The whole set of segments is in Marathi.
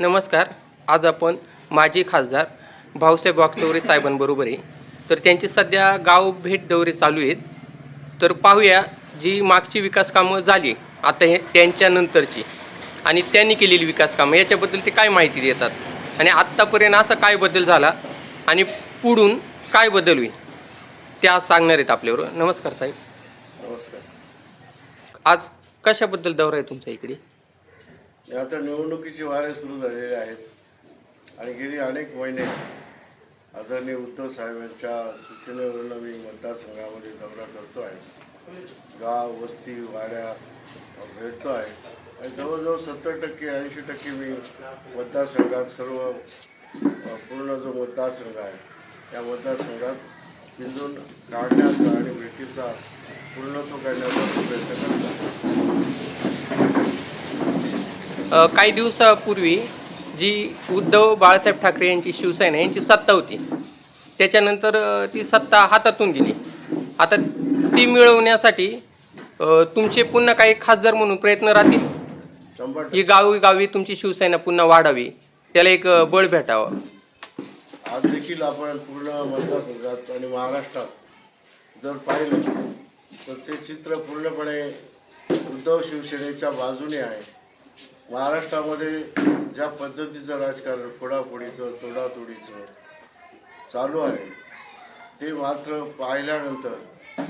नमस्कार. आज आपण माजी खासदार भाऊसाहेब वागचौरे साहेबांबरोबर आहे. तर त्यांची सध्या गाव भेट दौरे चालू आहेत. तर पाहूया जी मागची विकास कामं झाली आता हे त्यांच्यानंतरची आणि त्यांनी केलेली विकास कामं याच्याबद्दल ते काय माहिती देतात? आणि आत्तापर्यंत असा काय बदल झाला आणि पुढून काय बदल होईल? ते आज सांगणार आहेत आपल्याबरोबर नमस्कार साहेब. नमस्कार. आज कशाबद्दल दौरा आहे तुमचा इकडे? आता निवडणुकीचे वारे सुरू झालेले आहेत. आणि गेली अनेक महिने आदरणीय उद्धव साहेबांच्या सूचनेवरून मी मतदारसंघामध्ये दौरा करतो आहे. गाव वस्ती वाड्या भेटतो आहे. आणि जवळजवळ सत्तर टक्के ऐंशी टक्के मी मतदारसंघात सर्व पूर्ण जो मतदारसंघ आहे त्या मतदारसंघात बिंदून काढण्याचा आणि भेटीचा पूर्णत्व करण्याचा प्रयत्न करतो. काही दिवसापूर्वी जी उद्धव बाळासाहेब ठाकरे यांची शिवसेना यांची सत्ता होती. त्याच्यानंतर ती सत्ता हातातून गेली. आता ती मिळवण्यासाठी तुमचे पुन्हा काही खासदार म्हणून प्रयत्न राहतील? ही गावी गावी तुमची शिवसेना पुन्हा वाढावी त्याला एक बळ भेटावं. आज देखील आपण पूर्ण मतदारसंघात आणि महाराष्ट्रात जर पाहिलं तर ते चित्र पूर्णपणे उद्धव शिवसेनेच्या बाजूने आहे. महाराष्ट्रामध्ये ज्या पद्धतीचं राजकारण फोडाफोडीचं तोडातोडीचं चालू आहे ते मात्र पाहिल्यानंतर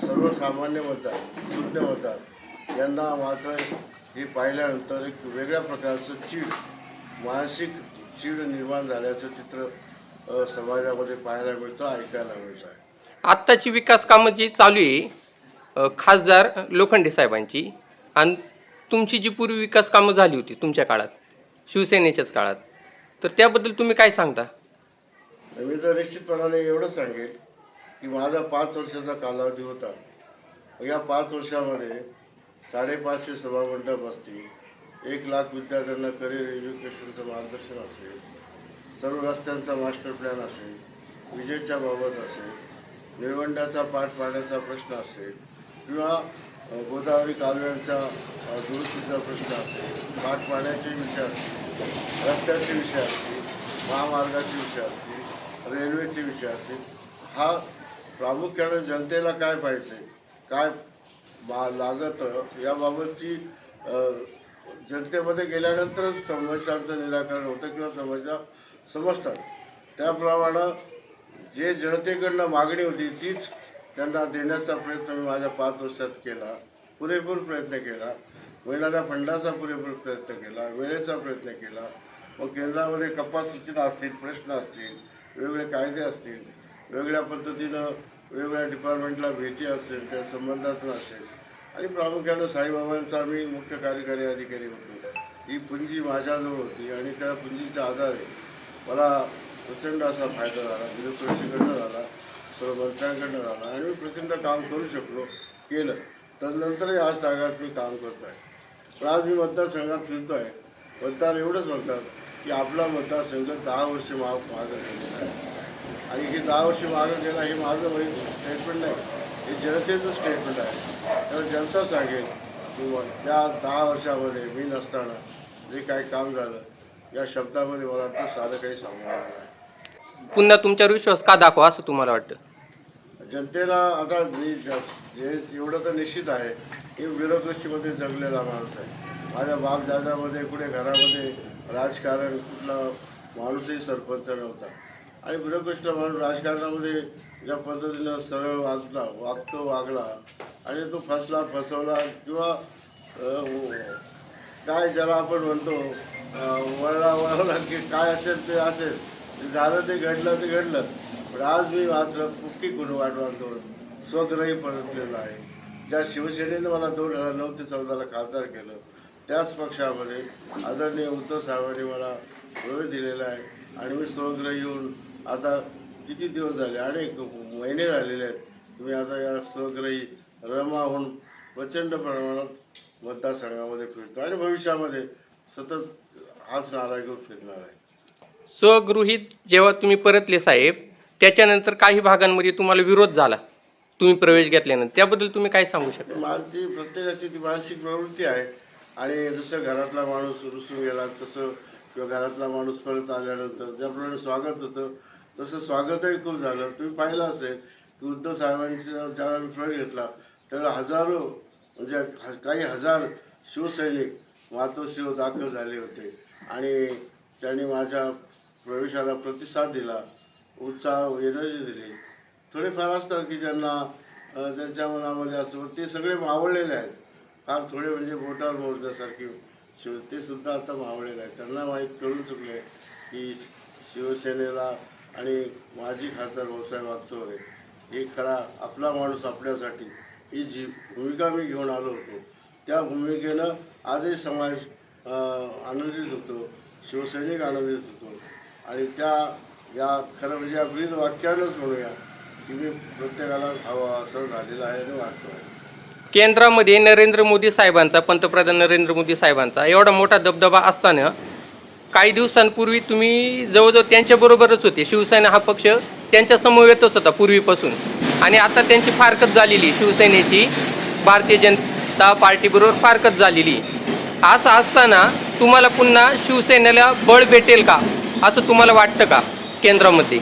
सर्वसामान्य मतदार शुद्ध मतदार यांना मात्र हे पाहिल्यानंतर एक वेगळ्या प्रकारचं चीड मानसिक चीड निर्माण झाल्याचं चित्र समाजामध्ये पाहायला मिळतं ऐकायला मिळतं. आहे आत्ताची विकास कामं जी चालू आहे खासदार लोखंडे साहेबांची आणि तुमची जी पूर्वी विकास कामं झाली होती तुमच्या काळात शिवसेनेच्याच काळात तर त्याबद्दल तुम्ही काय सांगता? मी तर निश्चितपणाने एवढं सांगेल की माझा पाच वर्षाचा कालावधी होता. या पाच वर्षामध्ये साडेपाचशे सभामंडप असतील एक लाख विद्यार्थ्यांना करिअर एज्युकेशनचं मार्गदर्शन असेल सर्व रस्त्यांचा मास्टर प्लॅन असेल विजेच्या बाबत असेल निळवंड्याचा पाठ पाण्याचा प्रश्न असेल किंवा गोदावरी कालव्यांचा दुरुस्तीचा प्रश्न असेल घाट पाण्याचे विषय असतील रस्त्याचे विषय असतील महामार्गाचे विषय असतील रेल्वेचे विषय असतील हा प्रामुख्याने जनतेला काय पाहिजे काय मा लागतं याबाबतची जनतेमध्ये गेल्यानंतरच समस्यांचं निराकरण होतं किंवा समस्या समजतात. त्याप्रमाणे जे जनतेकडनं मागणी होती तीच त्यांना देण्याचा प्रयत्न मी माझ्या पाच वर्षात केला. पुरेपूर प्रयत्न केला. मिळणाऱ्या फंडाचा पुरेपूर प्रयत्न केला. वेळेचा प्रयत्न केला. मग केंद्रामध्ये कपात सूचना असतील प्रश्न असतील वेगवेगळे कायदे असतील वेगळ्या पद्धतीनं वेगवेगळ्या डिपार्टमेंटला भेटी असेल त्या संबंधातून असेल. आणि प्रामुख्यानं साईबाबांचा मी मुख्य कार्यकारी अधिकारी होतो. ही पुंजी माझ्याजवळ होती आणि त्या पुंजीच्या आधारे मला प्रचंड असा फायदा झाला बिरोक्रेसीकडनं झाला. बरोबर मंत्र्यांकडनं झाला आणि मी प्रचंड काम करू शकलो केलं. तदनंतरही आज तागात मी काम करतो आहे पण आज मी मतदारसंघात फिरतो आहे मतदार एवढंच म्हणतात की आपला मतदारसंघ दहा वर्ष माग मागं गेलेला आहे. आणि हे दहा वर्ष मागं गेला हे माझं वै स्टेटमेंट नाही हे जनतेचं स्टेटमेंट आहे. तर जनता सांगेल किंवा त्या दहा वर्षामध्ये मी नसताना जे काही काम झालं या शब्दामध्ये मला वाटतं साधं काही सांगणार नाही. पुन्हा तुमच्यावर विश्वास का दाखवा असं तुम्हाला वाटतं? जनतेला आता मी जे एवढं तर निश्चित आहे की ब्युरोक्रेसीमध्ये जगलेला माणूस आहे. माझ्या बापदादामध्ये कुठे घरामध्ये राजकारण कुठला माणूसही सरपंच नव्हता. आणि ब्युरोक्रेसीला माणूस राजकारणामध्ये ज्या पद्धतीनं सरळ वागला वागतो वागला आणि तो फसला फसवला किंवा काय ज्याला आपण म्हणतो वळला वळवला की काय असेल ते असेल झालं ते घडलं ते घडलं. आज मी मात्र पुट्टी गुण वाटवांतून स्वग्रही परतलेलो आहे. ज्या शिवसेनेनं मला दोन हजार नऊ ते चौदाला खासदार केलं त्याच पक्षामध्ये आदरणीय उद्धव साहेबांनी मला वेळ दिलेला आहे आणि मी स्वग्रही येऊन आता किती दिवस झाले अनेक महिने झालेले आहेत मी आता या स्वग्रही रमाहून प्रचंड प्रमाणात मतदारसंघामध्ये फिरतो आणि भविष्यामध्ये सतत हाच नारा घेऊन फिरणार आहे. स्वगृहीत जेव्हा तुम्ही परतले साहेब त्याच्यानंतर काही भागांमध्ये तुम्हाला विरोध झाला. तुम्ही प्रवेश घेतल्यानंतर त्याबद्दल तुम्ही काय सांगू शकता? माझी प्रत्येकाची ती मानसिक प्रवृत्ती आहे. आणि जसं घरातला माणूस रुसून गेला तसं किंवा घरातला माणूस परत आल्यानंतर ज्याप्रमाणे स्वागत होतं तसं स्वागतही खूप झालं. तुम्ही पाहिलं असेल की उद्धव साहेबांचा ज्यावेळेला मी प्रवेश घेतला त्यावेळेला हजारो म्हणजे ह- काही हजार शिवसैनिक मातोश्रीवर दाखल झाले होते. आणि त्यांनी माझ्या प्रवेशाला प्रतिसाद दिला. उत्साह एनर्जी दिली. थोडेफार असतात की ज्यांना त्यांच्या मनामध्ये असं ते सगळे मावळलेले आहेत. फार थोडे म्हणजे बोटावर मोजण्यासारखे शिव ते सुद्धा आता मावळलेले आहेत. त्यांना माहीत कळून चुकले की शिवसेनेला आणि माजी खासदार भाऊसाहेब आगसोरे हे खरा आपला माणूस आपल्यासाठी ही जी भूमिका मी घेऊन आलो होतो त्या भूमिकेनं आजही समाज आनंदित होतो शिवसैनिक आनंदित होतो. आणि त्या या खरं म्हणजे या ब्रीद वाक्यानंच म्हणूया की मी प्रत्येकाला हवं असं झालेलं आहे आणि वाटतो. आहे केंद्रामध्ये नरेंद्र मोदी साहेबांचा पंतप्रधान नरेंद्र मोदी साहेबांचा एवढा मोठा दबदबा असताना काही दिवसांपूर्वी तुम्ही जवळजवळ त्यांच्याबरोबरच होते. शिवसेना हा पक्ष त्यांच्या समवेतच होता पूर्वीपासून. आणि आता त्यांची फारकत झालेली शिवसेनेची भारतीय जनता पार्टीबरोबर फारकत झालेली. असं असताना तुम्हाला पुन्हा शिवसेनेला बळ भेटेल का? असं तुम्हाला वाटतं का? केंद्रामध्ये.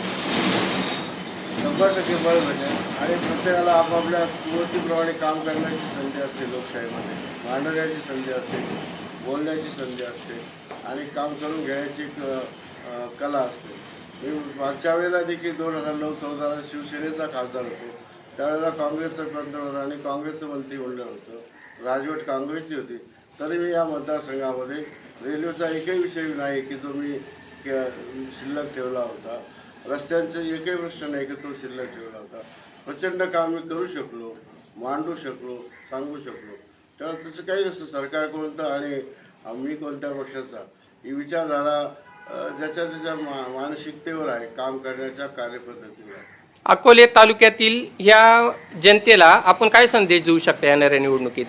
शंभर टक्के बळ भेटेल म्हणजे. आणि प्रत्येकाला आपापल्या कुवतीप्रमाणे काम करण्याची संधी असते लोकशाहीमध्ये. मांडण्याची संधी असते बोलण्याची संधी असते आणि काम करून घेण्याची क कला असते. मी मागच्या वेळेला देखील दोन हजार नऊ चौदाला शिवसेनेचा खासदार होतो. त्यावेळेला काँग्रेसचं पंतप्रधान आणि काँग्रेसचं मंत्रिमंडळ होतं. राजवट काँग्रेसची होती. तरी मी या मतदारसंघामध्ये रेल्वेचा एकही विषय नाही की जो मी शिल्लक ठेवला होता. रस्त्यांचे एकही प्रश्न नाही की तो शिल्लक ठेवला होता. प्रचंड काम मी करू शकलो मांडू शकलो सांगू शकलो. तेव्हा तसं काही नसतं. सरकार कोणतं आणि मी कोणत्या पक्षाचा? ही विचारधारा ज्याच्या त्याच्या मा मानसिकतेवर आहे काम करण्याच्या कार्यपद्धतीवर आहे. अकोले तालुक्यातील ह्या जनतेला आपण काय संदेश देऊ शकता येणाऱ्या निवडणुकीत?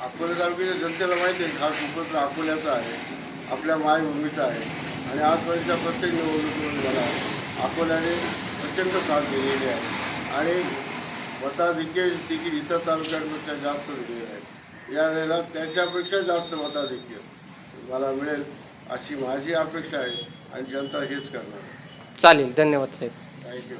अकोला तालुक्याच्या जनतेला माहिती आहे हा उपत्र अकोल्याचा आहे. आपल्या मायभूमीचा आहे. आणि आजपर्यंतच्या प्रत्येक निवडणुकीमध्ये मला अकोल्याने प्रचंड साथ दिलेली आहे. आणि मताधिक्य देखील इतर तालुक्यांपेक्षा जास्त दिलेले आहे या वेळेला त्याच्यापेक्षा जास्त मताधिक्य मला मिळेल अशी माझी अपेक्षा आहे आणि जनता हेच करणार चालेल धन्यवाद साहेब. थँक्यू.